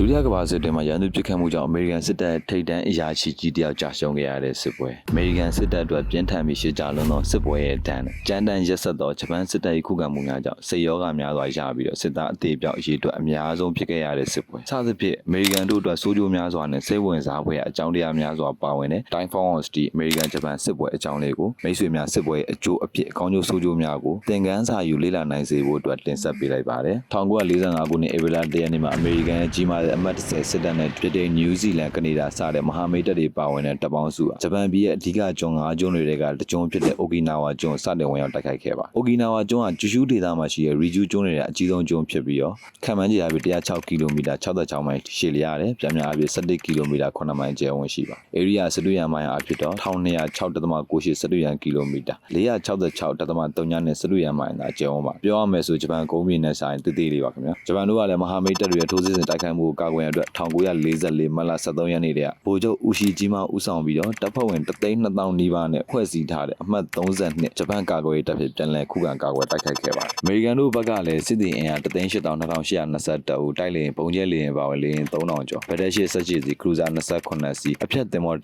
ဒုတိယကမ္ဘာစစ်တွင်မှာရန်သူပစ်ခတ်မှုကြောင့်အမေရိကန်စစ်တပ်ထိပ်တန်းအရာရှိကြီးတယောက်ကြာရှုံးခဲ့ရတဲ့စစ်ပွဲအမေရိကန်စစ်တပ်အတွက်ပြင်းထန်ပြီးရှစ်ကြလုံးသောစစ်ပွဲရဲ့တန်းနဲ့ကြမ်းတမ်းရက်ဆက်သောဂျပန်စစ်တပ်၏ခုခံမှုများကြောင့်စစ်ရောဂါများစွာရပြီးတော့စစ်သားအသေးပြောက်အရေးအတွက်အများဆုံးဖြစ်ခဲ့ရတဲ့စစ်ပွဲစသဖြင့်အမေရိကန်တို့အတွက်စိုးကျိုးများစွာနဲ့စိတ်ဝင်စားဖွယ်အကြောင်းတရားများစွာပါဝင်တဲ့ Time for Honesty အမေရိကန်ဂျပန်စစ်ပွဲအကြောင်းလေးကိုမိတ်ဆွေများစစ်ပွဲရဲ့အကျိုးအဖြစ်အကောင်းကျိုးဆိုးကျိုးများကိုသင်ခန်းစာယူလေ့လာနိုင်စေဖို့အတွက်တင်ဆက်ပေးလိုက်ပါတယ်1945ခုနှစ်ဧပြီလ1ရက်နေ့မှာအမေရိကန်ရဲ့ကြီးမားတဲ့အမတ်10စစ်တပ်နဲ့ပြည်ထောင်နယူးဇီလန်ကနေဒါစတဲ့မဟာမိတ်တပ်တွေပါဝင်တဲ့တပ်ပေါင်းစုဟာဂျပန်ပြည်ရဲ့အဓိကကျွန်း၅ကျွန်းတွေကတကျွန်းဖြစ်တဲ့အိုကီနာဝါကျွန်းစတင်ဝင်ရောက်တိုက်ခိုက်ခဲ့ပါအိုကီနာဝါကျွန်းကကျူရှူးဒေသမှာရှိတဲ့ရီဂျူးကျွန်းတွေရဲ့အကြီးဆုံးကျွန်းဖြစ်ပြီးတော့ခံမှန်းကြည့်ရပြီး106ကီလိုမီတာ66မိုင်ရှည်လျရတယ်ပြန်များအပြည့်17ကီလိုမီတာ9မိုင်ကျယ်ဝန်းရှိပါဧရိယာစတုရန်မိုင်အဖြစ်တော့1206.98စတုရန်ကီလိုမီတာ466.3နဲ့စတုရန်မိုင်သာကျယ်ဝန်းပါပြောရမယ်ဆိုဂျပန်ကုန်းပြည်နဲ့ဆိုင်တည်တည်လေးပါခင်ဗျာဂျပန်တို့ကလည်းမဟာမိတ်တပ်တွေရဲ့ထိုးစစ်ဆင်တိုက်ခိုက်မှုကိုကာကွယ်ရန်အတွက်1944မတ်လ23ရက်နေ့တည်းကဗိုလ်ချုပ်ဦးရှိကြီးမှဦးဆောင်ပြီးတော့တပ်ဖွဲ့ဝင်3,200နီးပါးနဲ့ဖွဲ့စည်းထားတဲ့အမှတ်32ဂျပန်ကာကွယ်ရေးတပ်ဖြင့်ပြန်လည်ခုခံကာကွယ်တိုက်ခိုက်ခဲ့ပါတယ်အမေရိကန်တို့ဘက်ကလည်းစစ်သည်အင်အား3,82,821ဦးတိုက်လေရင်ပုံကျဲလေရင်ပါဝင်လေရင်3,000ကျော်ဗဒက်ရှိစက်ချီစီခရူဇာ28စီအဖြတ်သင်္ဘော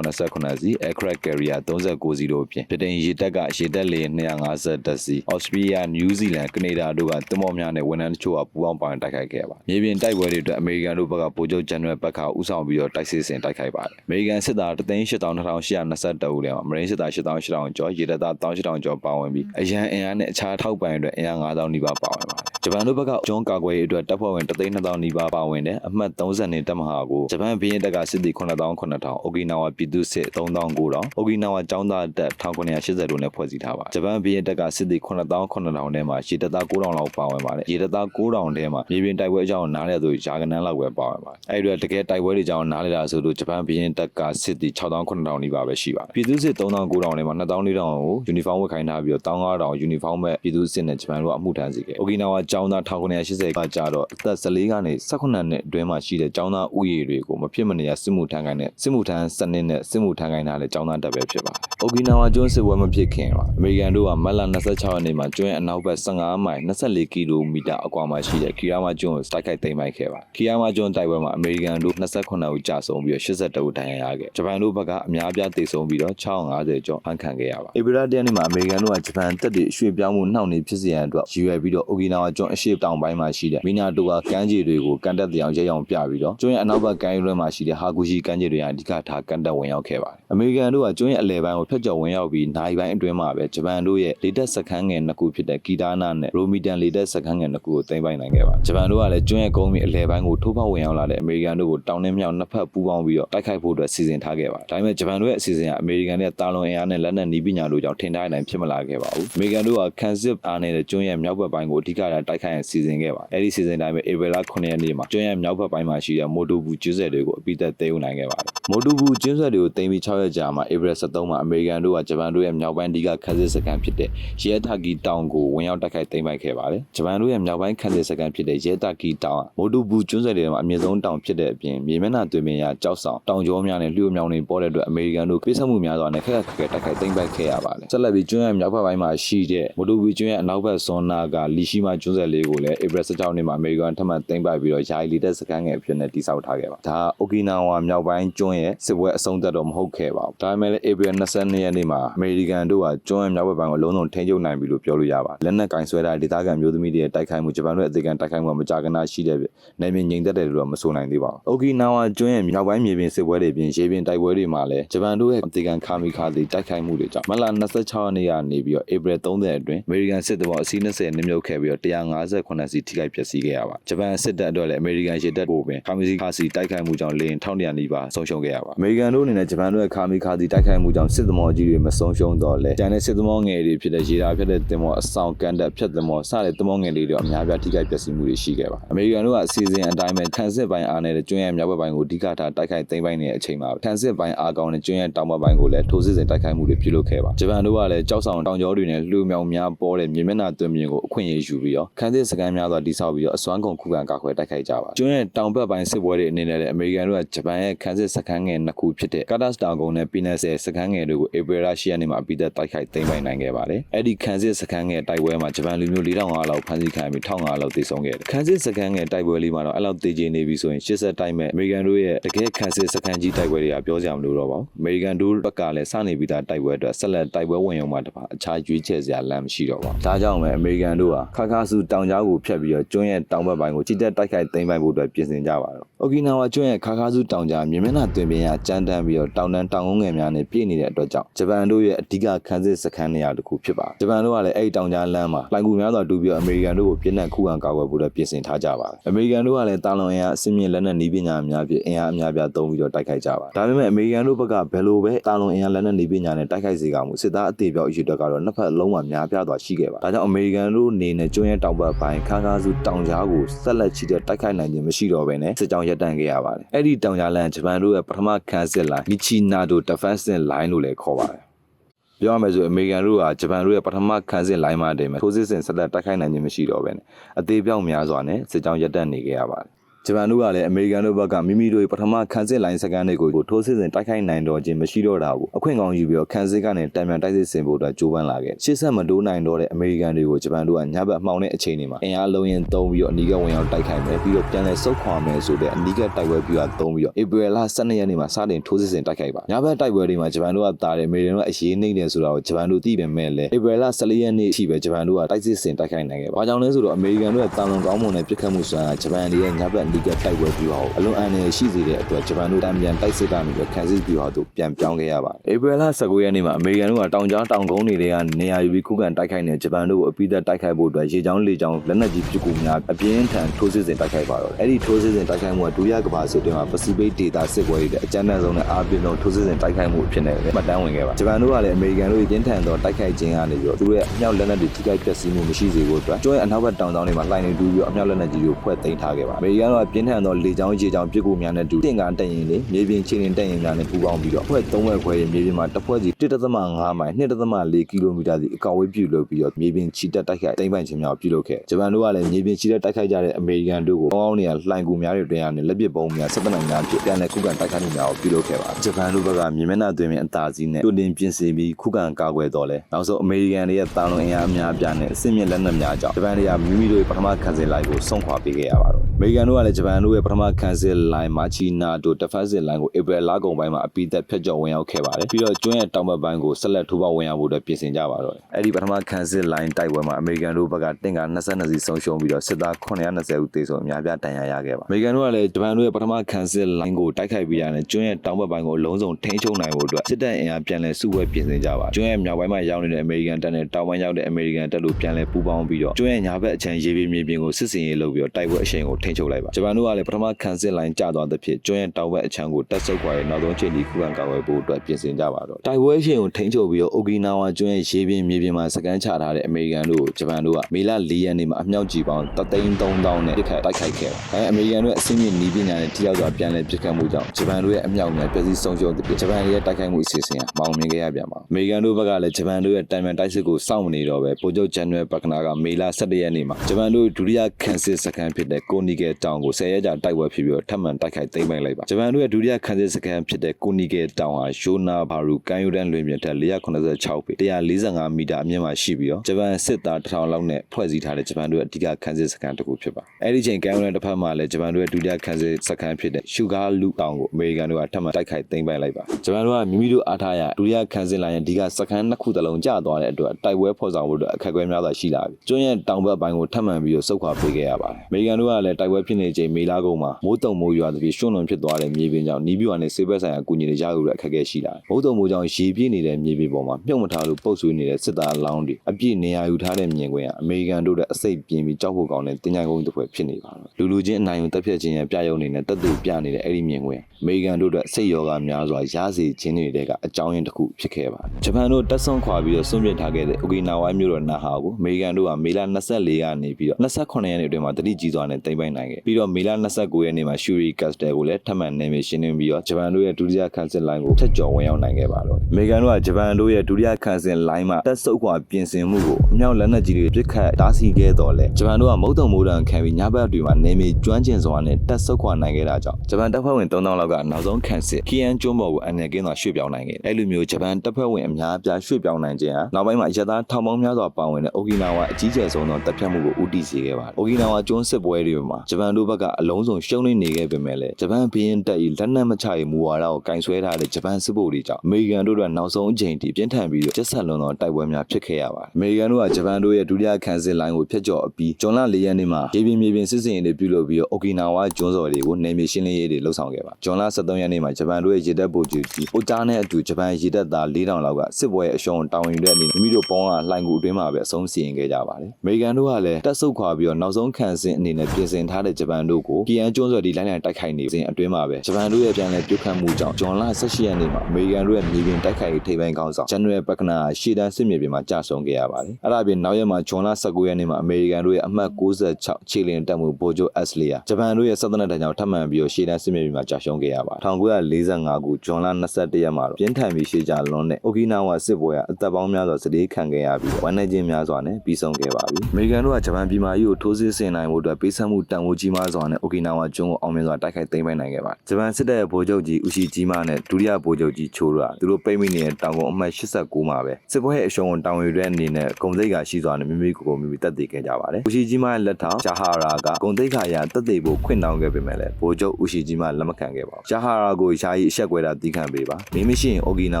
189စီ aircraft carrier 39စီတို့အပြင်ဗြိတိန်ရေတပ်ကရေတပ်လေရင်250စီဩစတြေးလျနယူးဇီလန်ကနေဒါတို့ကသင်္ဘောများနဲ့ဝန်ထမ်းတချို့ကပူးပေါင်းပါဝင်တိုက်ခိုက်ခဲ့ပါမြေပြင်တိုက်ပွဲတွေအတွက်အမေရိကန်တို့ဘက်ကဗိုလ်ချုပ်ဂျန်နရယ်ဘက်ကဦးဆောင်ပြီးတော့တိုက်စစ်ဆင်တိုက်ခိုက်ပါတယ်အမေရိကန်စစ်သား3,82,822ဦးထဲမှာမရင်းစစ်သား8,800ကျော်ရေတပ်သား1,800ကျော်ပါဝင်ပြီးအရန်အင်အားနဲ့အခြားထောက်ပံ့အတွက်အင်အား9,000နီးပါးပါဝင်ပါတယ်ဂျပန်တို့ဘက်ကကျွန်းကာကွယ်ရေးအတွက်တပ်ဖွဲ့ဝင်3,200နီးပါးပါဝင်တဲ့အမှတ်30နဲ့တပ်မဟာကိုဂျပန်ဘီရင်တပ်ကစစ်သည်9,900အိုကီနာဝါပြည်သူစစ်3,900အိုကီနာဝါចောင်းသားတပ်1980တို့နဲ့ဖွဲ့စည်းထားပါဂျပန်ဘီရင်တပ်ကစစ်သည်9,900ထဲမှာရေတပ်သား9,000လောက်ပါဝင်ပါတယ်ရေတပ်သား9,000ထဲမှာမြေပြင်တိုက်ပွဲအကြောင်းနားလည်သူရာကနန်းလောက်ပဲပါဝင်ပါတယ်အဲ့ဒီတော့တကယ်တိုက်ပွဲတွေကြောင်းနားလည်တာဆိုလို့ဂျပန်ဘရင်တက်ကစစ်တီ6000-9000နီးပါးပဲရှိပါတယ်ပြည်သူစစ်3900နဲ့မှာ2400ကိုယူနီဖောင်းဝတ်ခိုင်းထားပြီးတော့1500ယူနီဖောင်းမဲ့ပြည်သူစစ်နဲ့ဂျပန်တို့ကအမှုထမ်းစီခဲ့အိုကီနာဝါကျောင်းသား1980ကကြာတော့အသက်14ကနေ18နှစ်အတွင်းမှာရှိတဲ့ကျောင်းသားဥယေတွေကိုမဖြစ်မနေရစစ်မှုထမ်းခိုင်းတဲ့စစ်မှုထမ်းစနစ်နဲ့စစ်မှုထမ်းခိုင်းထားတဲ့ကျောင်းသားတပ်ပဲဖြစ်ပါတယ် အိုကီနာဝါကျွန်းစစ်ပွဲမဖြစ်ခင်ပါအမေရိကန်တို့ကမတ်လ26ရက်နေ့မှာကျွန်းရဲ့အနောက်ဘက်15မိုင်24ကီလိုမီတာအကွာမှာရှိတဲ့ခီယာမာကျွန်းကိုတိုက်ခိုက်သိမ်းပိုက်ခဲ့ပါခီယာမာကျွန်းတိုက်ပွဲမှာအမေရိကန်တို့28ဦးကြာဆုံးပြီးတော့82ဦးဒဏ်ရာရခဲ့ဂျပန်တို့ဘက်ကအများအပြားသေဆုံးပြီးတော့650ကျော်ဖမ်းခံခဲ့ရပါဧပြီလတရက်နေ့မှာအမေရိကန်တို့ကဂျပန်တပ်တွေအရွှေ့ပြောင်းမှုနှောင့်နှေးဖြစ်စေရန်အတွက်ရည်ရွယ်ပြီးတော့အိုကီနာဝါကျွန်းအရှေ့တောင်ပိုင်းမှာရှိတဲ့မီနာတိုကကမ်းခြေတွေကိုကန်တက်တရားရဲအောင်ပြပြီးတော့ကျွန်းရဲ့အနောက်ဘက်ကမ်းရိုးလွှဲမှာရှိတဲ့ဟာဂူရှိကမ်းခြေတွေကအဓိကထားကန်တက်ဝင်ရောက်ခဲ့ပါတယ်အမေရိကန်တို့ကကျွန်းရဲ့အလယ်ပိုင်းကိုဖျက်ကျော်ဝင်ရောက်ပြီးနိုင်ပိုင်းအတွင်းမှာပဲဂျပန်တို့ရဲ့လေတပ်စခန်းငယ်နှစ်ခုဖြစ်တဲ့ကီတာနာနဲ့ရိုမီတန်လေတပ်စခန်းငယ်နှစ်ခုကိုသိမ်းပိုက်နိုင်ခဲ့ပါဂျပန်တို့ကလည်းကျွန်းရဲ့ကုန်းမြေအလယ်ပိုင်းကိုထိုးဖောက်ဝင်ရောက်လာတဲ့အမေရိကန်တို့ကိုတောင်နဲ့မြောက်နှစ်ဖက်ပူးပေါင်းပြီးတော့တိုက်ခိုက်ဖို့အတွက်စီစဉ်ထားခဲ့ပါဒါပေမဲ့ဂျပန်တို့ရဲ့အစီအစဉ်ကအမေရိကန်ရဲ့တာလွန်အင်အားနဲ့လက်နက်နီးပညာတို့ကြောင့်ထင်ထားနိုင်ဖြစ်မလာခဲ့ပါဘူးအမေရိကန်တို့ကကန်စစ်အားနဲ့ကျွန်းရဲ့မြောက်ဘက်ပိုင်းကိုအဓိကတိုက်ခိုက်ရန်စီစဉ်ခဲ့ပါအဲဒီစီစဉ်တိုင်းပဲဧပြီလ9ရက်နေ့မှာကျွန်းရဲ့မြောက်ဘက်ပိုင်းမှာရှိတဲ့မိုတိုဘူးကျင်းဆက်တွေကိုအပိသက်သိမ်းယူနိုင်ခဲ့ပါတယ်မိုတိုဘူးကျင်းဆက်တွေကိုသိမ်းပြီး6ရက်ကြာမှာဧပြီ23မှာအမေရိကန်တို့ကဂျပန်တို့ရဲ့မြောက်ပိုင်းအဓိကခန်းစစ်စခန်းဖြစ်တဲ့ရဲတာကီတောင်ကိုဝင်ရောက်တိုက်ခိုက်သိမ်းပိုက်ခဲ့ပါတယ်ဂျပန်တို့ရဲ့မြောက်ပိုင်းခန်းစစ်စခန်းဖြစ်တဲ့ရဲတာကီတောင်မိုတိုဘူးကျင်းဆက်တွေမှာအမြင့်ဆုံးတောင်ဖြစ်တဲ့အပြင်မြေမျက်နှာသွင်ပင်ရကြောက်ဆောင်တောင်ကျောများနဲ့လျှို့မြောင်တွေပေါ်တဲ့အတွက်အမေရိကန်တို့ပြစ်ဆက်မှုများစွာနဲ့ခက်ခက်ခဲခဲတိုက်ခိုက်သိမ်းပိုက်ခဲ့ရပါတယ်ဆက်လက်ပြီးကျွန်းရဲ့မြောက်ဘက်ပိုင်းမှာရှိတဲ့မိုတိုဘူးကျွန်းရဲ့အနောက်ဘက်ဇွန်နာကလီရှိမာကျွန်းဆက်လေးကိုလည်းဧပြီ16နေ့မှာအမေရိကန်ထပ်မံသိမ်းပိုက်ပြီးတော့ယာယီလီတက်စခန်းငယ်အဖြစ်နဲ့တည်ဆောက်ထားခဲ့ပါဒါအိုကီနာဝါမြောက်ပိုင်းကျွန်းရဲ့စစ်ပွဲအဆုံးသတ်တော့မဟုတ်ခဲ့ပါဘူးဒါပေမဲ့လည်းဧပြီ22ရက်နေ့မှာအမေရိကန်တို့ကကျွန်းရဲ့မြောက်ဘက်ပိုင်းကိုလုံးလုံးထိန်းချုပ်နိုင်ပြီလို့ပြောလို့ရပါတယ်လက်နက်ကင်ဆွဲထားတဲ့ဒေသခံမျိုးသမီးတွေရဲ့တိုက်ခိုက်မှုဂျပန်တို့ရဲ့အသေးခံတိုက်ခိုက်မှုကမကြာခဏရှိတဲ့နိုင်မြငြိမ်သက်တယ်လို့တော့မဆိုနိုင်သေးပါဘူးအိုကီနာဝါကျွန်းရဲ့မြောက်ပိုင်းမြေပြင်စစ်ပွဲတွေပြင်ရေပြင်တိုက်ပွဲတွေမှာလည်းဂျပန်တို့ရဲ့အသေးခံခါမီခါသည်တိုက်ခိုက်မှုတွေကြောင့်မလ26ရက်နေ့ကနေပြီးတော့ဧပြီ30အတွင်းအမေရိကန်စစ်တပ်အစီး20နစ်မြုပ်ခဲ့ပြီးတော့158စီထိခိုက်ပျက်စီးခဲ့ရပါဂျပန်စစ်တပ်အတွက်လည်းအမေရိကန်ရေတပ်ကိုပင်ခါမီခါစီတိုက်ခိုက်မှုကြောင့်လေရင်1100နီးပါးဆုံးရှုံးခဲ့ရပါအမေရိကန်တို့အနေနဲ့ဂျပန်တို့ရဲ့ခါမီခါစီတိုက်ခိုက်မှုကြောင့်စစ်သမောကြီးတွေမဆုံးရှုံးတော့လဲကျန်တဲ့စစ်သမောငယ်တွေဖြစ်တဲ့ရေဒါဖြစ်တဲ့သင်္ဘောအဆောင်ကန်တက်ဖြတ်သင်္ဘောစတဲ့သင်္ဘောငယ်လေးတွေအများပြားထိခိုက်ပျက်စီးမှုတွေရှိခဲ့ပါအမေရိကန်တို့ကအစီအစဉ်အတိုင်းပဲထန်စစ်ပိုင်းအားနဲ့ကျွန်းရဲ့မြောက်ဘက်ပိုင်းကိုအဓိကထားတိုက်ခိုက်သိမ်းပိုက်နေတဲ့အချိန်မှာထန်စစ်ပိုင်းအားကောင်းတဲ့ကျွန်းရဲ့တောင်ဘက်ပိုင်းကိုလည်းထိုးစစ်ဆင်တိုက်ခိုက်မှုတွေပြုလုပ်ခဲ့ပါဂျပန်တို့ကလည်းကြောက်ဆောင်တောင်ကျောတွေနဲ့လှူမြောင်များပေါ်တဲ့မြေမျက်နှာသွင်းပြင်ကိုအခွင့်အရေးယူပြီးတော့ခန်းစစ်စကန်များစွာတိစောက်ပြီးတော့အစွမ်းကုန်ခုခံကာကွယ်တိုက်ခိုက်ကြပါကျွန်းရဲ့တောင်ဘက်ပိုင်းစစ်ပွဲတွေအနေနဲ့လည်းအမေရိကန်တို့ကဂျပန်ရဲ့ခန်းစစ်စကန်န်းငယ်နှစ်ခုဖြစ်တဲ့ကာတာစတာကုန်းနဲ့ပီနက်ဆယ်စခန်းငယ်တို့ကိုဧပြီလ10ရက်နေ့မှာအပိသက်တိုက်ခိုက်သိမ်းပိုက်နိုင်ခဲ့ပါတယ်။အဲ့ဒီခန်းစစ်စခန်းငယ်တိုက်ပွဲမှာဂျပန်လူမျိုး4500လောက်ဖမ်းဆီးခံပြီး1500လောက်သေဆုံးခဲ့တယ်။ခန်းစစ်စခန်းငယ်တိုက်ပွဲလေးမှာတော့အဲ့လောက်သေကျေနေပြီဆိုရင်80တိုက်မဲ့အမေရိကန်တို့ရဲ့တကယ်ခန်းစစ်စခန်းကြီးတိုက်ပွဲတွေကပြောစရာမလိုတော့ပါဘူး။အမေရိကန်တို့ဘက်ကလည်းစနေပြီးသားတိုက်ပွဲအတွက်ဆက်လက်တိုက်ပွဲဝင်ရုံမှာတပါအခြားရွေးချယ်စရာလမ်းမရှိတော့ပါဘူး။ဒါကြောင့်ပဲအမေရိကန်တို့ဟာခါခါဆူတောင်ကြားကိုဖျက်ပြီးတော့ကျွန်းရဲ့တောင်ဘက်ပိုင်းကိုကြီးတက်တိုက်ခိုက်သိမ်းပိုက်ဖို့အတွက်ပြင်ဆင်ကြပါတော့။ အိုကီနာဝါကျွန်းရဲ့ခါခါဆူတောင်ကြားမြေမျက်နှာတွင်ပြင်ရကြမ်းတမ်းပြီးတော့တောင်တန်းတောင်ကုန်းငယ်များနဲ့ပြည့်နေတဲ့အတွက်ကြောင့်ဂျပန်တို့ရဲ့အဓိကခန်းစစ်စခန်းနေရာတစ်ခုဖြစ်ပါတယ်။ဂျပန်တို့ကလည်းအဲ့ဒီတောင်ကြားလမ်းမှာလိုင်ကူများစွာတူပြီးတော့အမေရိကန်တို့ကိုပြင်းထန်ခုခံကာကွယ်ဖို့အတွက်ပြင်ဆင်ထားကြပါတယ်။အမေရိကန်တို့ကလည်းတာလွန်အင်အားအစင်းမြင့်လက်နက်နည်းပညာအများပြည့်အင်အားအများပြားသုံးပြီးတော့တိုက်ခိုက်ကြပါတယ်။ဒါပေမဲ့အမေရိကန်တို့ဘက်ကဘယ်လိုပဲတာလွန်အင်အားလက်နက်နည်းပညာနဲ့တိုက်ခိုက်စေကမူစစ်သားအသေးပြောက်အရေးအတွက်ကတော့နှစ်ဖက်လုံးဝများပြားသွားရှိခဲ့ပါ။ဒါကြောင့်အမေရိကန်တို့အနေနဲ့ကျွန်းရဲ့တောင်ဘက်ပိုင်းခါခါစုတောင်ကြားကိုဆက်လက်ချီတဲ့တိုက်ခိုက်နိုင်ခြင်းမရှိတော့ဘဲနဲ့စစ်ကြောင်းရပ်တန့်ခဲ့ရပါတယ်။အဲ့ဒီတောင်ကြားလမ်းဂျပန်တို့ရဲ့ပထမခန်းစစ်လိုင်းမီချီနာတို defensive line လို့လည်းခေါ်ပါတယ်။ပြောရမယ်ဆိုအမေရိကန်တို့ကဂျပန်တို့ရဲ့ပထမခန်းစစ်လိုင်းမှာတည်းမှာထိုးစစ်ဆင်ဆက်လက်တိုက်ခိုက်နိုင်ခြင်းမရှိတော့ဘဲနဲ့အသေးပြောက်များစွာနဲ့စစ်ကြောင်းရပ်တန့်နေခဲ့ရပါတယ်။ ဂျပန်တို့ကလည်းအမေရိကန်တို့ဘက်ကမိမိတို့ရဲ့ပထမခန်းစစ်လိုင်းစကန်တွေကိုထိုးစစ်ဆင်တိုက်ခိုက်နိုင်တော့ခြင်းမရှိတော့တာကိုအခွင့်ကောင်းယူပြီးတော့ခန်းစစ်ကနေတံမြန်တိုက်စစ်ဆင်ဖို့အတွက်ကြိုးပမ်းလာခဲ့ရှေ့ဆက်မတိုးနိုင်တော့တဲ့အမေရိကန်တွေကိုဂျပန်တို့ကညဘက်မှောင်တဲ့အချိန်တွေမှာအင်အားလုံးရင်သုံးပြီးတော့အနီးကဝင်ရောက်တိုက်ခိုက်မယ်ပြီးတော့ပြန်လည်ဆုတ်ခွာမယ်ဆိုတဲ့အနီးကတိုက်ပွဲပြီးတော့သုံးပြီးတော့ဧပြီလ12ရက်နေ့မှာစတင်ထိုးစစ်ဆင်တိုက်ခိုက်ပါညဘက်တိုက်ပွဲတွေမှာဂျပန်တို့ကတာတယ်အမေရိကန်တို့ကအရေးနှိမ့်တယ်ဆိုတာကိုဂျပန်တို့သိပေမဲ့လည်းဧပြီလ14ရက်နေ့အထိပဲဂျပန်တို့ကတိုက်စစ်ဆင်တိုက်ခိုက်နိုင်ခဲ့ပါ။ဘာကြောင့်လဲဆိုတော့အမေရိကန်တို့ရဲ့တာလွန်ကောင်းမွန်တဲ့ပြစ်ခတ်မှုစွမ်းကဂျပန်တွေရဲ့ညဘက်အနီးကတိုက်ပွဲပြီးတော့အလွန်အန္တရာယ်ရှိစေတဲ့အတွက်ဂျပန်တို့တံပြန်တိုက်စစ်ကနေပြီးခန်းစစ်ပြီးတော့သူပြန်ပြောင်းခဲ့ရပါတယ်။ဧပြီလ19ရက်နေ့မှာအမေရိကန်တို့ကတောင်ကြားတောင်ကုန်းတွေကနေနေရာယူပြီးခုခံတိုက်ခိုက်နေဂျပန်တို့ကိုအပိသက်တိုက်ခိုက်ဖို့အတွက်ရေချောင်းလေချောင်းလက်နက်ကြီးပစ်ကူများအပြင်းထန်ထိုးစစ်ဆင်တိုက်ခိုက်ပါတော့တယ်။အဲ့ဒီထိုးစစ်ဆင်တိုက်ခိုက်မှုကဒုတိယကမ္ဘာစစ်တွင်းမှာပစိဖိတ်ဒေသစစ်ပွဲတွေတဲ့အကြမ်းတမ်းဆုံးနဲ့အားပြင်းဆုံးထိုးစစ်ဆင်တိုက်ခိုက်မှုအဖြစ်နဲ့မှတ်တမ်းဝင်ခဲ့ပါ။ဂျပန်တို့ကလည်းအမေရိကန်တို့ရဲ့ပြင်းထန်သောတိုက်ခိုက်ခြင်းကနေပြီးတော့သူတို့ရဲ့အမြောက်လက်နက်တွေထိခိုက်ပျက်စီးမှုမရှိစေဖို့အတွက်ကျွန်းရဲ့အနောက်ဘက်တောင်တောင်တွေမှာလှိုင်နေတူးပြီးတော့အမြောက်လက်နက်ကြီးကိုဖွဲ့သိမ်းထားခဲ့ပါ။အမေရိကန်တို့ကပြင်းထန်သောလေချောင်းရေချောင်းပစ်ကူများနဲ့တူတင်ကားတက်ရင်လေမြေပြင်ချင်းရင်တက်ရင်များနဲ့ပူးပေါင်းပြီးတော့ဖွဲ့၃ဘက်ခွဲရင်မြေပြင်မှာတစ်ဖွဲ့စီ1.5မိုင်2.4ကီလိုမီတာစီအကောက်ဝေးပြုလုပ်ပြီးတော့မြေပြင်ချီတက်တိုက်ခိုက်တိမ့်ပိုင်ခြင်းများပြုလုပ်ခဲ့ဂျပန်တို့ကလည်းမြေပြင်ချီတက်တိုက်ခိုက်ကြတဲ့အမေရိကန်တို့ကိုပေါင်းနေရလှိုင်ကူများတွေတွင်ရနဲ့လက်ပစ်ပုံးများစစ်ပနိုင်များဖြစ်ပြန်လည်ခုခံတိုက်ခိုက်မှုများကိုပြုလုပ်ခဲ့ပါဂျပန်တို့ဘက်ကမြေမျက်နှာတွင်မြင်အသာစီးနဲ့တွင်တင်ပြင်ဆင်ပြီးခုခံကာကွယ်တော်လဲနောက်ဆုံးအမေရိကန်တွေရဲ့တာလွန်အင်အားအများအပြားနဲ့အဆင့်မြင့်လက်နက်များကြောင့်ဂျပန်တွေကမိမိတို့ရဲ့ပထမခံစစ်လိုက်ကိုဆုံးခွာပေးခဲ့ရပါတော့အမေရိကန်တို့ကလည်းဂျပန်တို့ရဲ့ပထမခံစစ်လိုင်းမာချီနာတို့တဖက်စစ်လိုင်းကိုဧပြီလကုန်ပိုင်းမှာအပိသက်ဖျက်ကျော်ဝင်ရောက်ခဲ့ပါတယ်ပြီးတော့ကျွန်းရဲ့တောင်ဘက်ပိုင်းကိုဆက်လက်ထိုးပေါက်ဝင်ရောက်ဖို့အတွက်ပြင်ဆင်ကြပါတော့တယ်အဲ့ဒီပထမခံစစ်လိုင်းတိုက်ပွဲမှာအမေရိကန်တို့ဘက်ကတင်က22စီဆုံးရှုံးပြီးတော့စစ်သား920ဦးသေဆုံးအများပြားဒဏ်ရာရခဲ့ပါအမေရိကန်တို့ကလည်းဂျပန်တို့ရဲ့ပထမခံစစ်လိုင်းကိုတိုက်ခိုက်ပြီးရတယ်ကျွန်းရဲ့တောင်ဘက်ပိုင်းကိုလုံးစုံထိန်းချုပ်နိုင်ဖို့အတွက်စစ်တပ်အင်အားပြန်လည်စုဝဲပြင်ဆင်ကြပါကျွန်းရဲ့မြောက်ပိုင်းမှာရောက်နေတဲ့အမေရိကန်တပ်နဲ့တောင်ပိုင်းရောက်တဲ့အမေရိကန်တပ်တို့ပြန်လည်ပူးပေါင်းပြီးတော့ကျွန်းရဲ့ညာဘက်အချမ်းရေးပြင်းမြေပြင်ကိုစစ်စင်ရေးလုပ်ပြီးတော့တိုက်ပွဲအရှိန်ကိုထိန်းချုပ်လိုက်ပါဂျပန်တို့ကလည်းပထမခံစစ်လိုင်းကျသွားတဲ့ဖြစ်ကျွန်းရဲ့တောင်ဘက်အချမ်းကိုတက်ဆုပ်ခွာရဲ့နောက်ဆုံးချိန်ဒီခုခံကာကွယ်ဖို့အတွက်ပြင်ဆင်ကြပါတော့တိုက်ပွဲအရှိန်ကိုထိန်းချုပ်ပြီးတော့အိုကီနာဝါကျွန်းရဲ့ရေးပြင်းမြေပြင်မှာစကန်ချထားတဲ့အမေရိကန်တို့ဂျပန်တို့ကမေလ၄ရက်နေ့မှာအမြောက်ကြီးပေါင်း33000နဲ့ပြစ်ခတ်တိုက်ခိုက်ခဲ့ပါအဲအမေရိကန်တို့ရဲ့အစင်းမြင့်နီးပညာနဲ့ထိရောက်စွာပြန်လည်ပြစ်ခတ်မှုကြောင့်ဂျပန်တို့ရဲ့အမြောက်များပြည်စည်းဆုံးရှုံးတဲ့ဖြစ်ဂျပန်ရဲ့တိုက်ခိုက်မှုအစီအစဉ်ကမောင်မြင်ခဲ့ရပြန်ပါအမေရိကန်တို့ဘက်ကလည်းဂျပန်တို့ရဲ့တိုင်မန်တိုက်စစ်ကိုစောင့်မနေတော့ပဲပိုချုပ်ဂျန်နွယ်ပကနာကမေလ17ရက်နေ့မှာဂျပန်တို့ဒုတိယခန်းစစ်စကန်ဖြစ်တဲ့ကိုနီကယ်တောင်ကို10ရက်ကြာတိုက်ပွဲဖြစ်ပြီးတော့ထပ်မံတိုက်ခိုက်သိမ်းပိုက်လိုက်ပါဂျပန်တို့ရဲ့ဒုတိယခန်းစစ်စကန်ဖြစ်တဲ့ကိုနီကယ်တောင်ဟာယိုနာဘာရူကန်ယူဒန်လွင်ပြင်ထက်486ပေ145မီတာအမြင့်မှာရှိပြီးတော့ဂျပန်စစ်သား1000လောက်နဲ့ဖွဲ့စည်းထားတဲ့ဂျပန်တို့ရဲ့အဓိကခန်းစစ်စကန်တစ်ခုဖြစ်ပါအဲဒီချိန်ကန်ယူဒန်တစ်ဖက်မှာလည်းဂျပန်တို့ရဲ့ဒုတိယခန်းစစ်စကန်ဖြစ်တဲ့ရှူဂါလူတောင်ကိုအမေရိကန်တို့ကထပ်မံတိုက်ခိုက်သိမ်းပိုက်လိုက်ပါဂျပန်တို့ကမိမိတို့အားထားရဒုတိယခန်းစစ်လိုင်းရဲ့အဓိကစကန်နှစ်ခုတလုံးကျသွားတဲ့အတွက်တိုက်ပွဲဖော်ဆောင်ဖို့အတွက်အခက်အခဲများစွာရှိလာပြီကျွန်းရဲ့တောင်ဘက်ပိုင်းကိုထပ်မံပြီးတော့စုခွာပေးခဲ့ရပါတယ်အမေရိကန်တို့ကလည်းတိုက်ပွဲဖြစ်နေချိန်မေလကုန်မှာမိုးတုံမိုးရွာသဖြင့်ရွှွန့်လွန်ဖြစ်သွားတဲ့မြေပြင်ကြောင့်နီးပြွာနဲ့ဆေးဘက်ဆိုင်ရာအကူအညီတွေရယူရအခက်အခဲရှိလာတယ်မိုးတုံမိုးကြောင့်ရေပြည့်နေတဲ့မြေပြင်ပေါ်မှာမြုပ်မထားလို့ပုတ်ဆွေးနေတဲ့စစ်သားအလောင်းတွေအပြည့်နေရာယူထားတဲ့မြင်ကွင်းကအမေရိကန်တို့ရဲ့အစိတ်ပြင်းပြီးကြောက်ဖို့ကောင်းတဲ့တင်ကြိုင်ကုန်းတစ်ဖွဲ့ဖြစ်နေပါတော့လူလူချင်းအနိုင်ယူတက်ဖြတ်ခြင်းရဲ့ပြရုံနေနဲ့တက်တူပြနေတဲ့အဲ့ဒီမြင်ကွင်းအမေရိကန်တို့အတွက်စိတ်ရောဂါများစွာရစေခြင်းတွေတဲကအကြောင်းရင်းတစ်ခုဖြစ်ခဲ့ပါတယ်ဂျပန်တို့တက်ဆုံးခွာပြီးတော့ဆွန့်ပစ်ထားခဲ့တဲ့အိုကီနာဝါမြို့တော်နာဟာကိုအမေရိကန်တို့ကမေလ24ကနေပြီးတော့28ရက်နေ့အတွင်းမှာတတိကြီးစွာနဲ့တင်ပိုင်နိုင်ခဲ့ပြီးတော့တော့မေလ29ရက်နေ့မှာရှူရီကတ်စတယ်ကိုလည်းထပ်မံနေမြေရှင်းလင်းပြီးတော့ဂျပန်တို့ရဲ့ဒုတိယခန်းစစ်လိုင်းကိုထက်ကျော်ဝင်ရောက်နိုင်ခဲ့ပါတော့တယ်အမေရိကန်တို့ကဂျပန်တို့ရဲ့ဒုတိယခန်းစစ်လိုင်းမှာတက်ဆုပ်ခွာပြင်ဆင်မှုကိုအမြောက်လက်နက်ကြီးတွေပစ်ခတ်တားဆီးခဲ့တော့လေဂျပန်တို့ကမုတ်တုံမိုးတံခံပြီးညဘက်တွေမှာနေမြေကျွမ်းကျင်စွာနဲ့တက်ဆုပ်ခွာနိုင်ခဲ့တာကြောင့်ဂျပန်တပ်ဖွဲ့ဝင်3000လောက်ကနောက်ဆုံးခန်းစစ်ခီယန်ကျွန်းပေါ်ကိုအနေကင်းစွာရွှေ့ပြောင်းနိုင်ခဲ့တယ်အဲ့လိုမျိုးဂျပန်တပ်ဖွဲ့ဝင်အများအပြားရွှေ့ပြောင်းနိုင်ခြင်းဟာနောက်ပိုင်းမှာရက်သားထောင်ပေါင်းများစွာပါဝင်တဲ့အိုကီနာဝါအကြီးကျယ်ဆုံးသောတပ်ဖြတ်မှုကိုဦးတည်စေခဲ့ပါတယ်အိုကီနာဝါကျွန်းစစ်ပွဲတွေမှာဂျပန်တို့ဘက်ကအလုံးစုံရှုံးနေနေခဲ့ပေမဲ့လည်းဂျပန်ဘီရင်တပ်၏လက်နက်မချရေးမူဝါဒကိုကင်ဆွဲထားတဲ့ဂျပန်စစ်ဗိုလ်တွေကြောင့်အမေရိကန်တို့ကနောက်ဆုံးအချိန်ထိပြင်းထန်ပြီးတော့ကျက်ဆက်လွန်သောတိုက်ပွဲများဖြစ်ခဲ့ရပါတယ်အမေရိကန်တို့ကဂျပန်တို့ရဲ့ဒုတိယခန်းစစ်လိုင်းကိုဖျက်ကျော်အပြီးဂျွန်လ၄ရက်နေ့မှာရေပြင်မြေပြင်စစ်စင်ရေးတွေပြုလုပ်ပြီးတော့အိုကီနာဝါကျွန်းစော်တွေကိုနေမြေရှင်းလင်းရေးတွေလှုပ်ဆောင်ခဲ့ပါဂျွန်လ23ရက်နေ့မှာဂျပန်တို့ရဲ့ရေတပ်ဗိုလ်ချုပ်ကြီးအိုဂျာနဲ့အတူဂျပန်ရေတပ်သား4000လောက်ကစစ်ပွဲအရှုံးတောင်းရင်တဲ့အနေနဲ့မိမိတို့ပေါင်းကလှိုင်ကူအတွင်းမှာပဲအဆုံးစီရင်ခဲ့ကြပါတယ်အမေရိကန်တို့ကလည်းတက်ဆုပ်ခွာပြီးတော့နောက်ဆုံးခန်းစဉ်အနေနဲ့ပြင်ဆင်ထားတဲ့ဂျပန်တို့ကိုကီယန်ကျွန်းစော်ဒီလိုင်းလိုင်းတိုက်ခိုက်နေစဉ်အတွင်းမှာပဲဂျပန်တို့ရဲ့ပြန်လည်ပြုတ်ခတ်မှုကြောင့်ဂျွန်လ18ရက်နေ့မှာအမေရိကန်တို့ရဲ့မြေပြင်တိုက်ခိုက်ရေးထိပ်ပိုင်းကောင်းဆောင် General Pagana ရှေ့တန်းစစ်မြေပြင်မှာကြာဆုံးခဲ့ရပါတယ်အဲ့ဒါပြင်နောက်ရက်မှာဂျွန်လ19ရက်နေ့မှာအမေရိကန်တို့ရဲ့အမှတ်66ခြေလျင်တပ်မှုဗိုလ်ချုပ် Ashley ဂျပန်တို့ရဲ့စစ်တပ်တန်းကြောင့်ထပ်မံပြီးတော့ရှေ့တန်းစစ်မြေပြင်မှာကြာဆုံးခဲ့ရပါတယ်1945ခုဂျွန်လ21ရက်မှာတော့ပြင်းထန်ပြီးရှေ့ကြလွန်တဲ့အိုကီနာဝါစစ်ပွဲကအသက်ပေါင်းများစွာစတေးခံခဲ့ရပြီးဝမ်းနည်းခြင်းများစွာနဲ့ပြီးဆုံးခဲ့ပါပြီအမေရိကန်တို့ကဂျပန်ပြည်မာကြီးကိုထိုးစစ်ဆင်နိုင်မှုအတွက်ပေးဆပ်မှုတန်ဖိုးကြီးမားစွာနဲ့အိုကီနာဝါကျွန်းကိုအောင်မြင်စွာတိုက်ခိုက်သိမ်းပိုက်နိုင်ခဲ့ပါတယ်ဂျပန်စစ်တပ်ရဲ့ဗိုလ်ချုပ်ကြီးဦးရှိကြီးမားနဲ့ဒုတိယဗိုလ်ချုပ်ကြီးချိုးရာသူတို့ပိတ်မိနေတဲ့တောင်ကုန်အမှတ်89မှာပဲစစ်ပွဲရဲ့အရှုံးကိုတောင်ရီတဲ့အနေနဲ့ဂုံသိက္ခာရှိစွာနဲ့မိမိကိုယ်ကိုမိမိတက်တည်ခဲ့ကြပါတယ်ဦးရှိကြီးမားရဲ့လက်ထောက်ဂျာဟာရာကဂုံသိက္ခာရတက်တည်ဖို့ခွင့်တောင်းခဲ့ပေမဲ့လည်းဗိုလ်ချုပ်ဦးရှိကြီးမားလက်မခံခဲ့ပါဘူးဂျာဟာရာကိုရှားကြီးအဆက်ကွဲတာတီးခံပေးပါမင်းမရှိရင်အိုကီနာ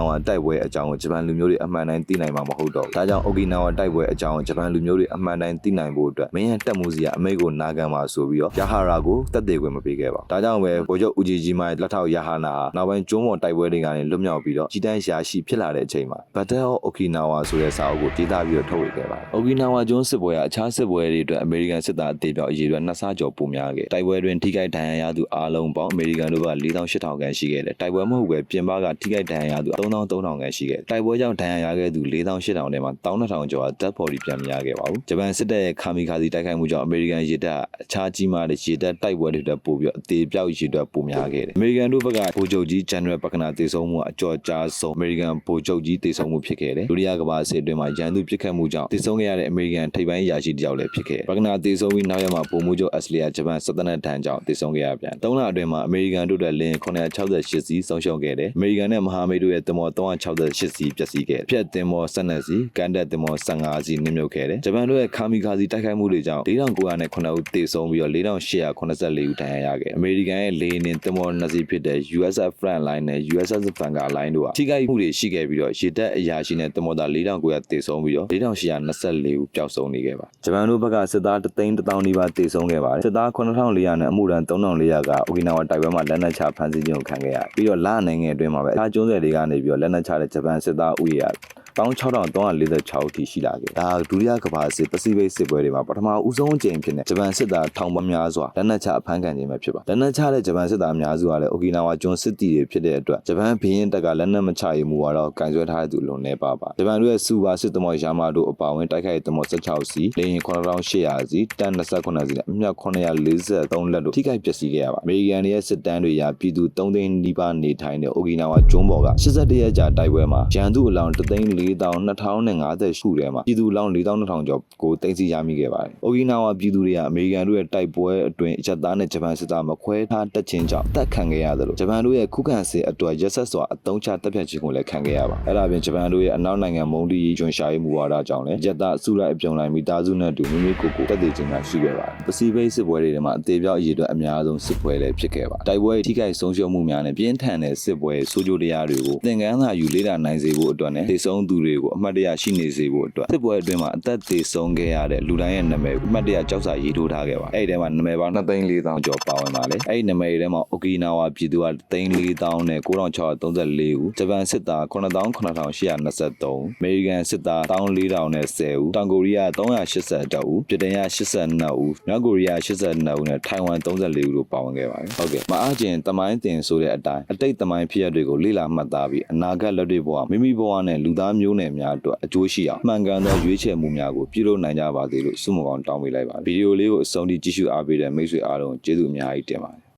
ဝါတိုက်ပွဲအကြောင်းကိုဂျပန်လူမျိုးတွေအမှန်တိုင်းသိနိုင်မှာမဟုတ်တော့ဘူးဒါကြောင့်အိုကီနာဝါတိုက်ပွဲအကြောင်းကိုဂျပန်လူမျိုးတွေအမှန်တိုင်းသိနိုင်ဖို့အတွက်မင်းရဲ့တက်မှုစီကအမိတ်ကိုနာခံပါဆိုပြီးတော့ဂျာဟာရာကိုတက်တည်ခွင့်မပေးခဲ့ပါဘူးဒါကြောင့်ပဲဗိုလ်ချုပ်ဦးကြီးကြီးမားရဲ့လက်ထောက်ယာဟာနာဟာနောက်ပိုင်းကျွန်းပေါ်တိုက်ပွဲတွေကနေလွတ်မြောက်ပြီးတော့ကြီးတန်းရှာရှိဖြစ်လာတဲ့အချိန်မှာ Battle of Okinawa ဆိုတဲ့စာအုပ်ကိုဒေသပြီးတော့ထုတ်ဝေခဲ့ပါတယ်။ Okinawa ကျွန်းစစ်ပွဲကအခြားစစ်ပွဲတွေအတွက်အမေရိကန်စစ်သားအသေးပြောက်အရေးအတွက်နှစ်ဆကျော်ပိုများခဲ့။တိုက်ပွဲတွင်ထိခိုက်ဒဏ်ရာရသူအားလုံးပေါင်းအမေရိကန်တို့က4800ခန့်ရှိခဲ့တယ်။တိုက်ပွဲမဟုတ်ပဲပြင်ပကထိခိုက်ဒဏ်ရာရသူ3300ခန့်ရှိခဲ့တယ်။တိုက်ပွဲကြောင့်ဒဏ်ရာရခဲ့သူ4800ထဲမှာ12000ကျော်က death body ပြန်မရခဲ့ပါဘူး။ဂျပန်စစ်တပ်ရဲ့ခါမီခါစီတိုက်ခိုက်မှုကြောင့်အမေရိကန်ရေတပ်အခြားကြီးမားတဲ့ရေတပ်တိုက်ပွဲတွေအတွက်ပို့ပြီးအသေးပြောက်ရေတပ်ပိုများခဲ့တယ်။အမေရိကန်တို့ဘက်ကဗိုလ်ချုပ်ကြီး General Pakana တေဆုံးမှုအကြော်ကြားဆုံးအမေရိကန်ဗိုလ်ချုပ်ကြီးတေဆုံးမှုဖြစ်ခဲ့တယ်။ဒုတိယကမ္ဘာစစ်အတွင်းမှာရန်သူပစ်ခတ်မှုကြောင့်တေဆုံးခဲ့ရတဲ့အမေရိကန်ထိပ်ပိုင်းအရာရှိတစ်ယောက်လည်းဖြစ်ခဲ့တယ်။ပကနာတေဆုံးပြီးနောက်ရက်မှာဗိုလ်မှူးချုပ်အက်စလီယာဂျပန်စစ်တပ်နဲ့တန်းကြောင့်တေဆုံးခဲ့ရပြန်။၃လအတွင်းမှာအမေရိကန်တို့ရဲ့လင်း968စီးဆုံးရှုံးခဲ့တယ်။အမေရိကန်နဲ့မဟာမိတ်တို့ရဲ့တင်မော368စီးပျက်စီးခဲ့တယ်။ဖြတ်တင်မော12စီး၊ကန်တက်တင်မော15စီးနစ်မြုပ်ခဲ့တယ်။ဂျပန်တို့ရဲ့ခါမီခါစီတိုက်ခိုက်မှုတွေကြောင့်4909ဦးတေဆုံးပြီးတော့4884ဦးဒဏ်ရာရခဲ့တယ်။အမေရိကန်ရဲ့လေယာဉ်တင်မော2စီးဖြစ်တဲ့ USS Frontline နဲ့ USS Vanguard Line တို့ကထိခိုက်မှုတွေရှိခဲ့ပြီးတော့ရေတပ်အရာရှိနဲ့တင်မောသား4900တေဆုံးပြီးတော့4824ဦးပျောက်ဆုံးနေခဲ့ပါဂျပန်တို့ဘက်ကစစ်သား3သိန်း1000နီးပါးတေဆုံးခဲ့ပါတယ်စစ်သား9400နဲ့အမှုရန်3400ကအိုကီနာဝါတိုက်ပွဲမှာလက်နက်ချဖမ်းဆီးခြင်းကိုခံခဲ့ရပြီးတော့လနိုင်ငံအတွင်းမှာပဲအခြားကျွန်းဆွယ်တွေကနေပြီးတော့လက်နက်ချတဲ့ဂျပန်စစ်သားဥယျာ 16346အထိရှိလာခဲ့။ဒါဒုတိယကမ္ဘာစစ်ပစိဖိတ်စစ်ပွဲတွေမှာပထမဦးဆုံးအကြိမ်ဖြစ်တဲ့ဂျပန်စစ်သားထောင်ပများစွာလက်နက်ချအဖမ်းခံခြင်းပဲဖြစ်ပါ။လက်နက်ချတဲ့ဂျပန်စစ်သားအများစုကလည်းအိုကီနာဝါကျွန်းစစ်တီတွေဖြစ်တဲ့အတွက်ဂျပန်ဘင်းရင်တက်ကလက်နက်မချရမှုကတော့ကင်ဆွဲထားတဲ့သူလုံနေပါပါ။ဂျပန်တို့ရဲ့စူပါစစ်သမောယာမာတို့အပါအဝင်တိုက်ခိုက်သမော16စီလေယာဉ်9800စီတန်29စီနဲ့အမြောက်943လက်တို့ထိခိုက်ပျက်စီးခဲ့ရပါ။အမေရိကန်ရဲ့စစ်တမ်းတွေအရပြည်သူ3000နီးပါးနေထိုင်တဲ့အိုကီနာဝါကျွန်းပေါ်က81ရက်ကြာတိုက်ပွဲမှာရန်သူအလောင်း3000 4,050ရှုထဲမှာပြည်သူလောင်း4,200ကျော်ကိုတင်စီရမိခဲ့ပါတယ်။အိုဂီနာဝါပြည်သူတွေကအမေရိကန်တို့ရဲ့တိုက်ပွဲအတွင်းအချက်သားနဲ့ဂျပန်စစ်သားမခွဲထားတက်ခြင်းကြောင့်တပ်ခံခဲ့ရတယ်လို့ဂျပန်တို့ရဲ့ခုခံစစ်အတွက်ရက်ဆက်စွာအတုံးချတပ်ဖြတ်ခြင်းကိုလည်းခံခဲ့ရပါ။အဲ့ဒါပြင်ဂျပန်တို့ရဲ့အနောက်နိုင်ငံမုံတီရေကျွန်းရှာရေးမူဝါဒကြောင့်လည်းရက်သားအစုလိုက်အပြုံလိုက်မိသားစုနဲ့အတူမိမိကိုယ်ကိုတက်တည်ခြင်းကရှိခဲ့ပါတယ်။ပစိဖိတ်စစ်ပွဲတွေထဲမှာအသေးပြောက်အရေးအတွက်အများဆုံးစစ်ပွဲလည်းဖြစ်ခဲ့ပါတယ်။တိုက်ပွဲထိခိုက်ဆုံးရှုံးမှုများနဲ့ပြင်းထန်တဲ့စစ်ပွဲဆိုးကျိုးတရားတွေကိုသင်ခန်းစာယူလေ့လာနိုင်စေဖို့အတွက်နဲ့ဒေဆုံးသူတွေကိုအမှတ်တရရှိနေစေဖို့အတွက်စစ်ပွဲအတွင်းမှာအသက်သေဆုံးခဲ့ရတဲ့လူတိုင်းရဲ့နာမည်ကိုအမှတ်တရကြောက်စာရေးထိုးထားခဲ့ပါအဲ့ဒီထဲမှာနာမည်ပေါင်း2,400ကျော်ပါဝင်ပါလေအဲ့ဒီနာမည်တွေထဲမှာအိုကီနာဝါပြည်သူက3,400နဲ့9,634ဦးဂျပန်စစ်သား9,823အမေရိကန်စစ်သား1,400နဲ့10ဦးတောင်ကိုရီးယား382ဦးပြည်တရ82ဦးမြောက်ကိုရီးယား82ဦးနဲ့ထိုင်ဝမ်34ဦးတို့ပါဝင်ခဲ့ပါတယ်ဟုတ်ကဲ့မအားကျင်တမိုင်းတင်ဆိုတဲ့အတိုင်းအတိတ်တမိုင်းဖြစ်ရပ်တွေကိုလေ့လာမှတ်သားပြီးအနာဂတ်လက်တွေ့ဘဝမိမိဘဝနဲ့လူသားမျိုးနယ်များအတွက်အကျိုးရှိအောင်မှန်ကန်သောရွေးချယ်မှုများကိုပြုလုပ်နိုင်ကြပါစေလို့ဆုမွန်ကောင်းတောင်းပေးလိုက်ပါဗီဒီယိုလေးကိုအဆုံးထိကြည့်ရှုအားပေးတဲ့မိတ်ဆွေအားလုံးကျေးဇူးအများကြီးတင်ပါတယ်